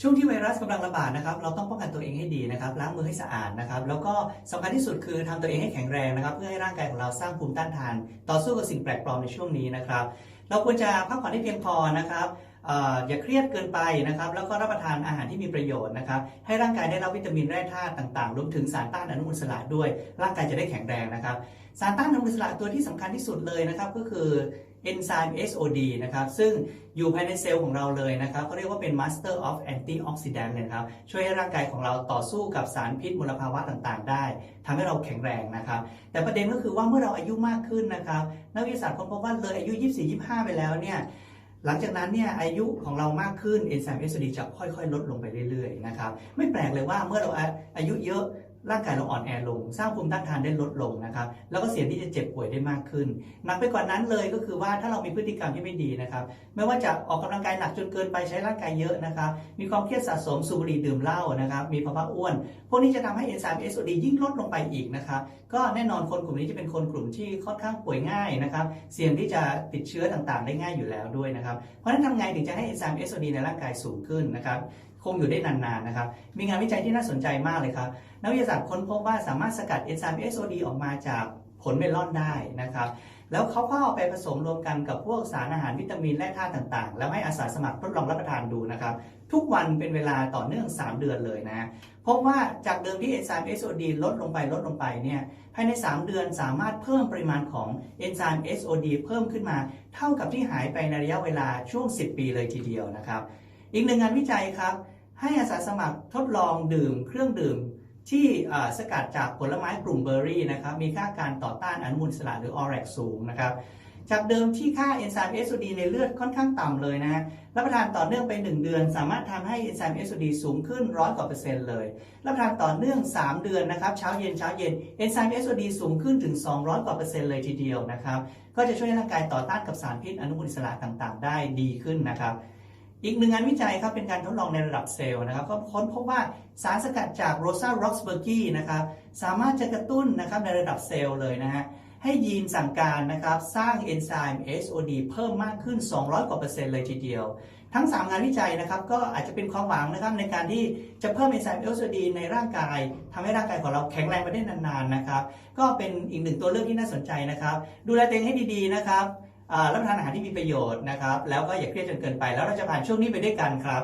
ช่วงที่ไวรัสกำลังระบาดนะครับ เราต้องป้องกันตัวเองให้ดีนะครับ ล้างมือให้สะอาดนะครับ แล้วก็สำคัญที่สุดคือทำตัวเองให้แข็งแรงนะครับ เพื่อให้ร่างกายของเราสร้างภูมิต้านทาน ต่อสู้กับสิ่งแปลกปลอมในช่วงนี้นะครับ เราควรจะพักผ่อนให้เพียงพอนะครับอย่าเครียดเกินไปนะครับ แล้วก็รับประทานอาหารที่มีประโยชน์นะครับ ให้ร่างกายได้รับวิตามินแร่ธาตุต่างๆ รวมถึงสารต้านอนุมูลอิสระด้วย ร่างกายจะได้แข็งแรงนะครับ สารต้านอนุมูลอิสระตัวที่สำคัญที่สุดเลยนะครับ ก็คือ เอนไซม์ SOD นะครับ ซึ่งอยู่ภายในเซลล์ของเราเลยนะครับเขาเรียกว่าเป็น Master of Antioxidant เลยนะครับ ช่วยให้ร่างกายของเราต่อสู้กับสารพิษมลภาวะต่างๆ ได้ทำให้เราแข็งแรงนะครับ แต่ประเด็นก็คือว่าเมื่อเราอายุมากขึ้นนะครับ นักวิทยาศาสตร์ค้นพบว่าเลยอายุ 24-25 ไปแล้วเนี่ยหลังจากนั้นเนี่ยอายุของเรามากขึ้นเอนไซม์ SOD จะค่อยๆ ลดลงไปเรื่อยๆนะครับไม่แปลกเลยว่าเมื่อเราอายุเยอะ ร่างกายเราอ่อนแอลง สร้างภูมิต้านทานได้ลดลงนะครับ แล้วก็เสี่ยงที่จะเจ็บป่วยได้มากขึ้น หนักไปกว่านั้นเลยก็คือว่าถ้าเรามีพฤติกรรมที่ไม่ดีนะครับ ไม่ว่าจะออกกำลังกายหนักจนเกินไปใช้ร่างกายเยอะนะครับ มีความเครียดสะสมสูบบุหรี่ดื่มเหล้านะครับ มีภาวะอ้วน พวกนี้จะทำให้เอนไซม์ SOD ยิ่งลดลงไปอีกนะครับ ก็แน่นอนคนกลุ่มนี้จะเป็นคนกลุ่มที่ค่อนข้างป่วยง่ายนะครับ เสี่ยงที่จะติดเชื้อต่างๆ ได้ง่ายอยู่แล้วด้วยนะครับ เพราะฉะนั้นทำไงถึงจะให้เอนไซม์ SOD ในร่างกายสูงขึ้นนะครับคงอยู่ได้นานๆนะครับ มีงานวิจัยที่น่าสนใจมากเลยครับ นักวิทยาศาสตร์ค้นพบว่าสามารถสกัดเอนไซม์ SOD ออกมาจากผลเมลอนได้นะครับ แล้วเขาก็เอาไปผสมรวมกันกับพวกสารอาหารวิตามินและธาตุต่างๆ แล้วให้อาสาสมัครทดลองรับประทานดูนะครับ ทุกวันเป็นเวลาต่อเนื่อง 3 เดือนเลยนะพบว่าจากเดิมที่เอนไซม์ SOD ลดลงไปลดลงไปเนี่ยภายใน 3 เดือนสามารถเพิ่มปริมาณของเอนไซม์ SOD เพิ่มขึ้นมา เท่ากับที่หายไปในระยะเวลาช่วง 10 ปีเลยทีเดียวนะครับ อีกหนึ่งงานวิจัยครับ ให้อาสาสมัครทดลองดื่มเครื่องดื่มที่สกัดจากผลไม้กลุ่มเบอร์รี่นะครับ มีค่าการต่อต้านอนุมูลอิสระหรือ ORAC สูงนะครับ จากเดิมที่ค่าเอนไซม์ SOD ในเลือดค่อนข้างต่ำเลยนะ รับประทานต่อเนื่องไป 1 เดือน สามารถทำให้เอนไซม์ SOD สูงขึ้นร้อยกว่าเปอร์เซ็นต์เลย รับประทานต่อเนื่อง 3 เดือนนะครับ เช้าเย็นเช้าเย็นเอนไซม์ SOD สูงขึ้นถึง 200 กว่าเปอร์เซ็นต์เลยทีเดียวนะครับ ก็จะช่วยให้ร่างกายต่อต้านกับสารพิษอนุมูลอิสระต่างๆ ได้ดีขึ้นนะครับ อีกหนึ่งงานวิจัยครับเป็นการทดลองในระดับเซลล์นะครับก็ค้นพบว่าสารสกัดจากโรซาร็อกสเบอร์กี้นะครับสามารถจะกระตุ้นนะครับในระดับเซลล์เลยนะฮะให้ยีนสั่งการนะครับสร้างเอนไซม์ SOD เพิ่มมากขึ้น 200 กว่าเปอร์เซ็นต์เลยทีเดียว ทั้ง 3 งานวิจัยนะครับก็อาจจะเป็นความหวังนะครับในการที่จะเพิ่มเอนไซม์ SOD ในร่างกายทำให้ร่างกายของเราแข็งแรงไปได้นานๆนะครับก็เป็นอีกหนึ่งตัวเลือกที่น่าสนใจนะครับ ดูแลตัวเองให้ดีๆนะครับ รับประทานอาหารที่มีประโยชน์นะครับ แล้วก็อย่าเครียดจนเกินไป แล้วเราจะผ่านช่วงนี้ไปด้วยกันครับ